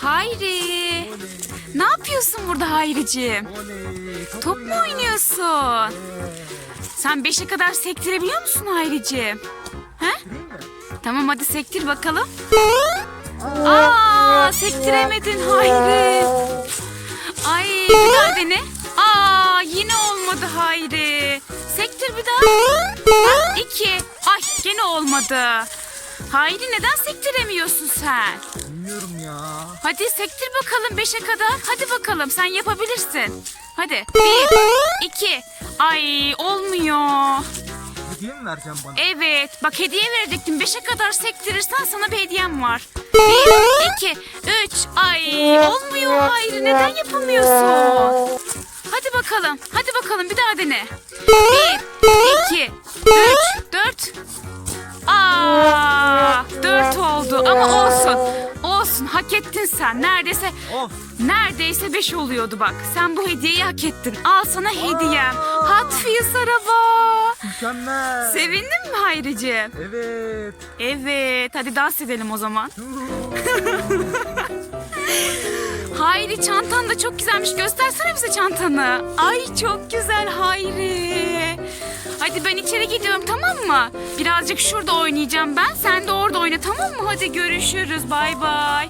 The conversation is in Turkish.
Hayri. Ne yapıyorsun burada Hayriciğim? Top mu oynuyorsun? Sen beşe kadar sektirebiliyor musun Hayriciğim? He? Tamam hadi sektir bakalım. Aa, sektiremedin Hayri. Ay bir daha dene. Aa yine olmadı Hayri. Sektir bir daha. Ha, iki. Ay gene olmadı. Hayri neden sektiremiyorsun sen? Bilmiyorum ya. Hadi sektir bakalım beşe kadar. Hadi bakalım sen yapabilirsin. Hadi. Bir, iki. Ay olmuyor. Hediye mi vereceksin bana? Evet bak hediye verecektim. Beşe kadar sektirirsen sana bir hediyem var. Bir, iki, üç. Ay olmuyor Hayri neden yapamıyorsun? Hadi bakalım. Hadi bakalım bir daha dene. Bir, iki, üç, dört. Aa, hak ettin sen. Neredeyse Of. neredeyse beş oluyordu bak. Sen bu hediyeyi hak ettin. Al sana hediyem. Hot Wheels araba. Mükemmel. Sevindin mi Hayriciğim? Evet. Evet, hadi dans edelim o zaman. Hayri çantan da çok güzelmiş. Göstersene bize çantanı. Ay çok güzel Hayri. Hadi ben içeri gidiyorum tamam mı? Birazcık şurada oynayacağım ben. Sen de orada oyna tamam mı? Hadi görüşürüz. Bay bay.